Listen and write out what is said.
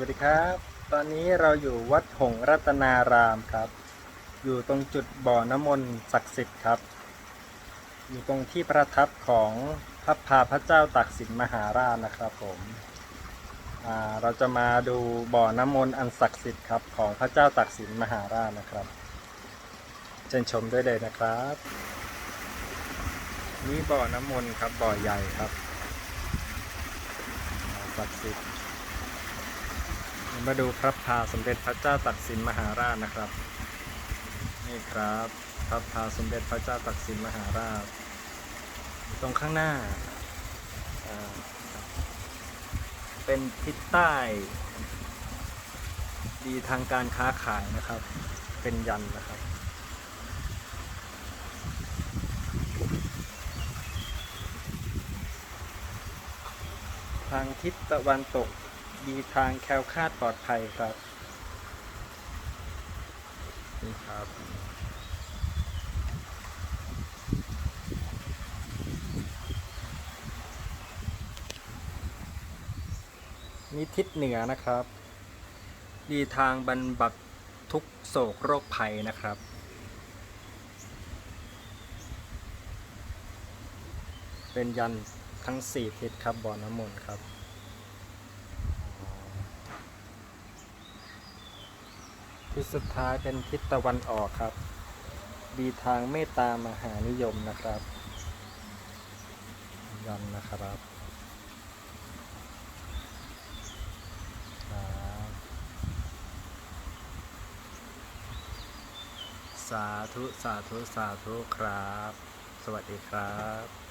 วัสดีครับ ตอนนี้เราอยู่วัดหงรัตนารามครับ อยู่ตรงจุดบ่อน้ำมนต์ศักดิ์สิทธิ์ครับ อยู่ตรงที่ประทับของพระพาพระเจ้าตากสินมหาราชนะครับผมเราจะมาดูบ่อน้ำมนต์อันศักดิ์สิทธิ์ครับของพระเจ้าตากสินมหาราชนะครับ เชิญชมด้วยเลยนะครับ นี่บ่อน้ำมนต์ครับบ่อใหญ่ครับศักดิ์สิทธิ์ มาดูพระพาสมเด็จพระเจ้าตากสินมหาราชนะครับ นี่ครับพระพาสมเด็จพระเจ้าตากสินมหาราช ตรงข้างหน้าอ่าเป็นทิศใต้ ดีทางการค้าขายนะครับ เป็นยันนะครับทางทิศตะวันตก ดีทางแคล้วคลาดปลอดภัยครับ นี่ครับ นี่ทิศเหนือนะครับ ดีทางบรรบัดทุกโศกโรคภัยนะครับเป็นยันทั้งสี่ทิศครับบ่อน้ำมนต์ครับ ทิศสุดท้ายเป็นทิศตะวันออกครับ ดีทางเมตตามหานิยมนะครับยันนะครับครับสาธุ สาธุ สาธุ ครับ สวัสดีครับ